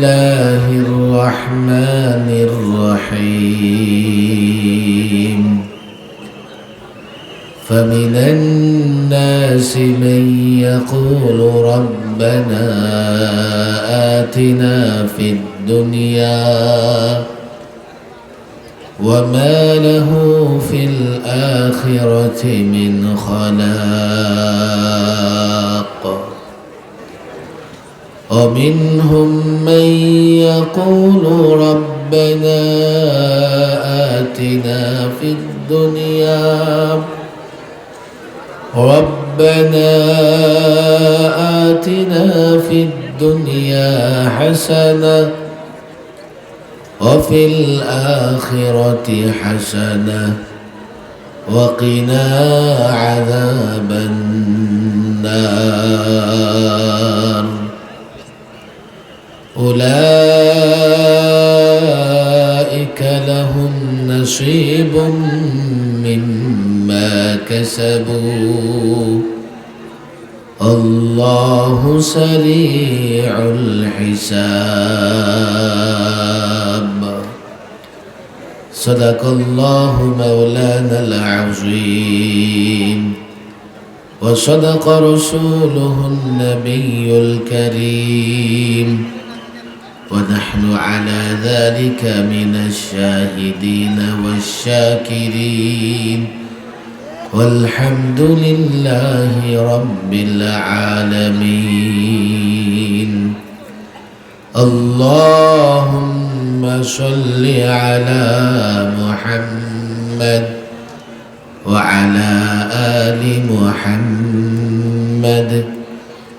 الله الرحمن الرحيم. فمن الناس من يقول ربنا آتنا في الدنيا وما له في الآخرة من خلاق. ومنهم من يقول ربنا آتنا في الدنيا ربنا آتنا في الدنيا حسنة وفي الآخرة حسنة وقنا عذاب النار. أولئك لهم نصيب مما كسبوا. الله سريع الحساب. صدق الله مولانا العظيم. وصدق رسوله النبي الكريم. ونحن على ذلك من الشاهدين والشاكرين. والحمد لله رب العالمين. اللهم صل على محمد وعلى آل محمد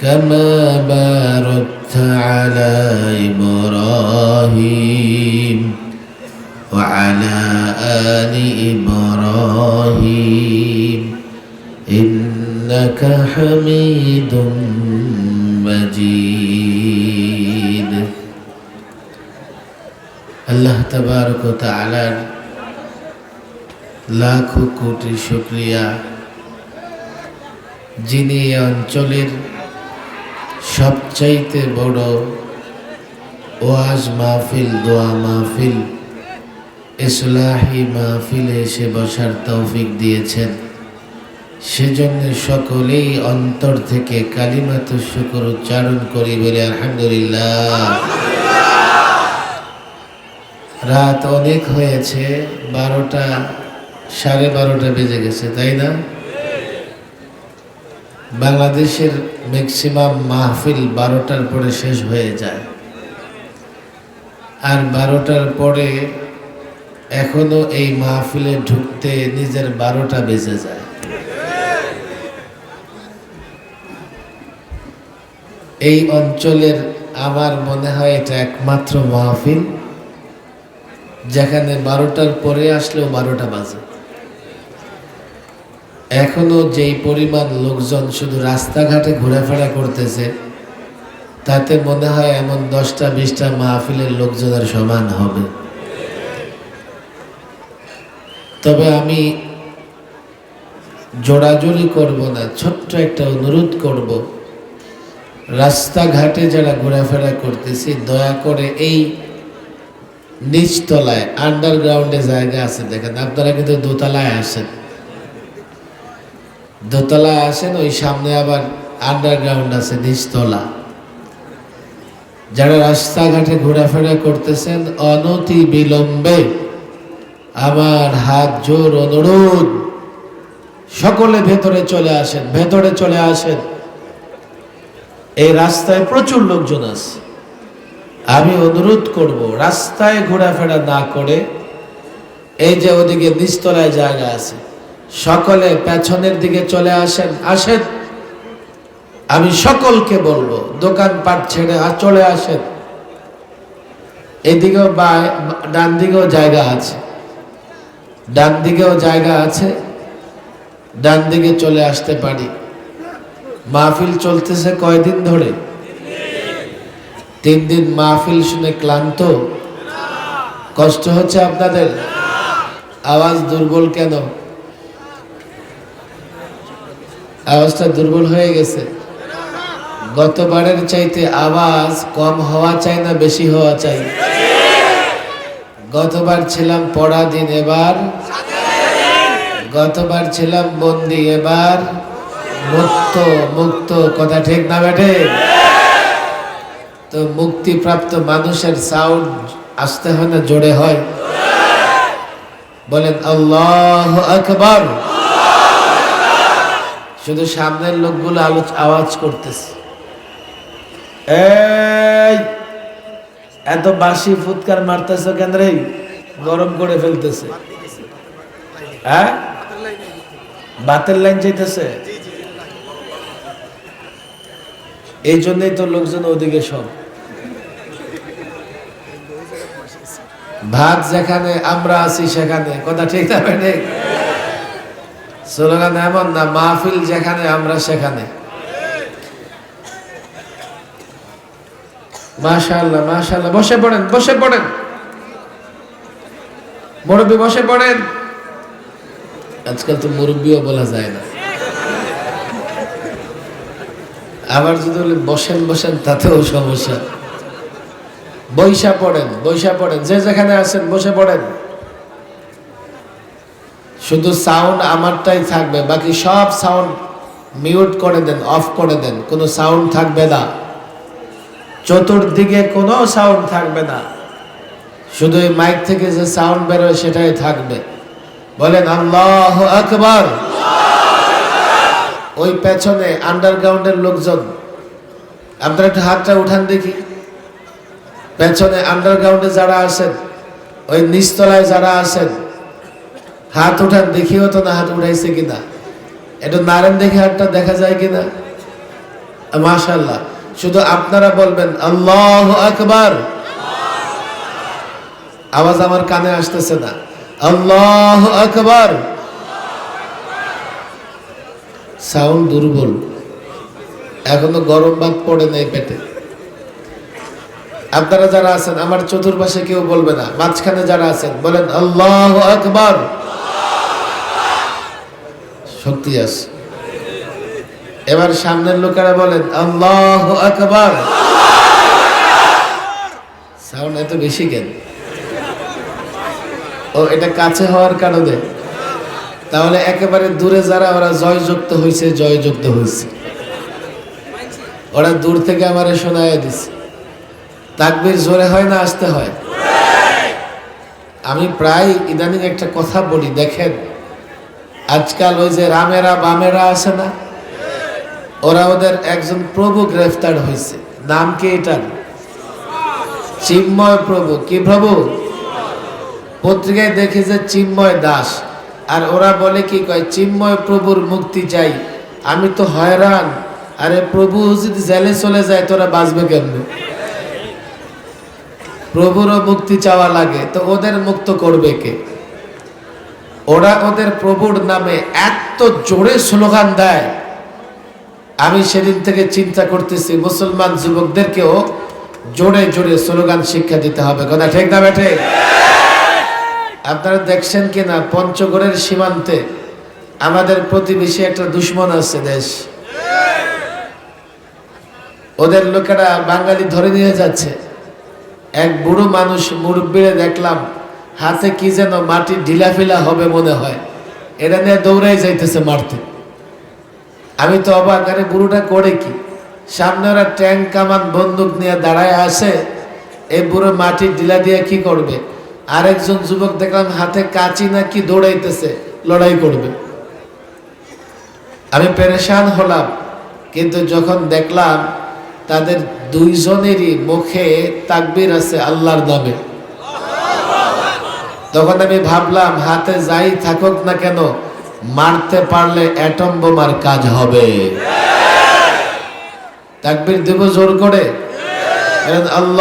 كما باركت على إبراهيم وعلى آل إبراهيم إنك حميد مجيد الله تبارك وتعالى লাখো কোটি শুক্রিয়া যিনি এই অঞ্চলের সবচাইতে বড় ওয়াজ মাহফিল, দোয়া মাহফিল, ইসলাহি মাহফিলে এসে বসার তৌফিক দিয়েছেন। সেজন্য সকলেই অন্তর থেকে কালিমাত শুকর উচ্চারণ করি বলে আলহামদুলিল্লাহ। রাত অনেক হয়েছে, বারোটা, সাড়ে বারোটা বেজে গেছে, তাই না? বাংলাদেশের ম্যাক্সিমাম মাহফিল বারোটার পরে শেষ হয়ে যায়। আর বারোটার পরে এখনও এই মাহফিলে ঢুকতে নিজের বারোটা বেজে যায়। এই অঞ্চলের আমার মনে হয় এটা একমাত্র মাহফিল, যেখানে বারোটার পরে আসলেও বারোটা বাজে। এখনও যেই পরিমাণ লোকজন শুধু রাস্তাঘাটে ঘোরাফেরা করতেছে, তাতে মনে হয় এমন দশটা, বিশটা মাহফিলের লোকজনের সমান হবে। তবে আমি জোড়াজোড়ি করব না, ছোট্ট একটা অনুরোধ করব। রাস্তাঘাটে যারা ঘোরাফেরা করতেছি, দয়া করে এই নিচতলায় আন্ডারগ্রাউন্ডে জায়গা আছে, দেখেন, আপনারা কিন্তু দোতলায় আসেন। দোতলায় আসেন, ওই সামনে আবার আন্ডারগ্রাউন্ড আছে, নিচতলা। যারা রাস্তাঘাটে ঘোরাফেরা করতেছেন, অনতি বিলম্বে আমার হাত জোর অনুরোধ। সকলে ভেতরে চলে আসেন, ভেতরে চলে আসেন। এই রাস্তায় প্রচুর লোকজন আছে। আমি অনুরোধ করব, রাস্তায় ঘোরাফেরা না করে এই যে ওদিকে নিচতলায় জায়গা আছে সকলে পেছনের দিকে চলে আসেন আসেন। আমি সকলকে বলব, দোকানপাট ছেড়ে আর চলে আসেন। এদিকেও বা- ডান দিকেও জায়গা আছে। ডান দিকেও জায়গা আছে। ডান দিকে চলে আসতে পারি। মাহফিল চলতেছে কয়দিন ধরে? তিন দিন মাহফিল শুনে ক্লান্ত? কষ্ট হচ্ছে আপনাদের? আওয়াজ দুর্বল কেন? আওয়াজটা দুর্বল হয়ে গেছে। গতবারের চাইতে আওয়াজ কম হওয়া চাই না বেশি হওয়া চাই। গতবার ছিলাম পরাধীন এবার। গতবার ছিলাম বন্দি এবার। মুক্ত মুক্ত, কথা ঠিক না বেটে তো মুক্তিপ্রাপ্ত মানুষের সাউন্ড আসতে হয় না, জোরে হয়। বলেন, আল্লাহ আকবার। শুধু সামনের লোকগুলো আলোচ আওয়াজ করতেছে। এই, এত বাসি ফুৎকার মারতেছে কেন রে? গরম করে ফেলতেছে। হ্যাঁ? বাতের লাইন যাইতেছে এই জন্যই তো লোকজন ওদিকে সব। ভাত যেখানে, আমরা আছি সেখানে। কথা ঠিক না স্লোগান এমন না, মাহফিল যেখানে, আমরা সেখানে। মাশাআল্লাহ মাশাআল্লাহ। বসে পড়েন বসে পড়েন। মুরব্বী, বসে পড়েন। আজকাল তো মুরব্বীও বলা যায় না। আবার যদি বলে, বসেন বসেন, তাতেও সমস্যা। বৈশা পড়েন বৈশা পড়েন। যে যেখানে আছেন, বসে পড়েন। শুধু সাউন্ড আমারটাই থাকবে, বাকি সব সাউন্ড মিউট করে দেন অফ করে দেন, কোনো সাউন্ড থাকবে না। চতুর্দিকে কোনো সাউন্ড থাকবে না। শুধু এই মাইক থেকে যে সাউন্ড বেরোয় সেটাই থাকবে। বলেন, আল্লাহ আকবার। ওই পেছনে আন্ডারগ্রাউন্ডের লোকজন, আপনারা একটু হাতটা উঠান দেখি। পেছনে আন্ডারগ্রাউন্ডে যারা আছেন, ওই নিচতলায় যারা আছেন হাত উঠান দেখিও তো না হাত উঠাইছে কিনা। একটু নারেন দেখে হাতটা দেখা যায় কিনা। মাশাল্লাহ শুধু আপনারা বলবেন, আল্লাহ আকবার। আওয়াজ আমার কানে আসতেছে না। আল্লাহ আকবার। সাউন্ড দুর্বল। এখনও গরম ভাত পড়ে নেই পেটে। আপনারা যারা আছেন, আমার চতুর্পাশে কেউ বলবে না, মাঝখানে যারা আছেন, বলেন, আল্লাহ আকবার। শক্তি আছে। এবার সামনের লোকেরা বলেন আল্লাহ আকবার। সাউন্ড এত বেশি কেন? ও, এটা কাছে হওয়ার কারণে। তাহলে একেবারে দূরে যারা, ওরা জয়যুক্ত হয়েছে জয়যুক্ত হয়েছে ওরা দূর থেকে আমারে শোনায় দিছে। তাকবির জোরে হয় না, আসতে হয়? আমি প্রায় ইদানিং একটা কথা বলি, দেখেন। আজকাল ওই যে রামেরা বামেরা আছে না, ওরা ওদের একজন প্রভু গ্রেফতার হয়েছে। নাম কি এটার? চিন্ময় প্রভু। কি প্রভু? পত্রিকায় দেখি যে চিন্ময় দাস। আর ওরা বলে কি কয়, চিন্ময় প্রভুর মুক্তি চাই। আমি তো হয়রান। আরে প্রভু যদি জেলে চলে যায়, তোরা বাঁচবে কেমনে? প্রভুরও মুক্তি চাওয়া লাগে। তো ওদের মুক্ত করবে কে? ওরা ওদের প্রভুর নামে এত জোরে স্লোগান দেয়। আমি সেদিন থেকে চিন্তা করতেছি, মুসলমান যুবকদেরকেও জোরে জোরে স্লোগান শিক্ষা দিতে হবে। কথা ঠিক না বেঠে আপনারা দেখছেন কিনা, পঞ্চগড়ের সীমান্তে আমাদের প্রতিবেশী একটা দুশ্মন আছে দেশ। ওদের লোকেরা বাঙালি ধরে নিয়ে যাচ্ছে। এক বুড়ো মানুষ মুরব্বীরে দেখলাম হাতে কি যেন মাটি ঢিলাফিলা হবে মনে হয়। এটা নিয়ে দৌড়াই যাইতেছে মারতে। আমি তো অবাক, আরে বুড়োটা করে কি? সামনে ওরা ট্যাঙ্ক কামান বন্দুক নিয়ে দাঁড়ায় আসে এই বুড়ো মাটির ঢিলা দিয়ে কি করবে? আরেকজন যুবক দেখলাম হাতে কাঁচি না কি দৌড়াইতেছে, লড়াই করবে। আমি পেরেশান হলাম, কিন্তু যখন দেখলাম তাদের দুইজনেরই মুখে তাকবির আছে আল্লাহর নামে। তখন আমি ভাবলাম হাতে যাই থাকুক না কেন মারতে পারলে অ্যাটম বোমার কাজ হবে। তাকবির দেব জোর করে। আল্লাহ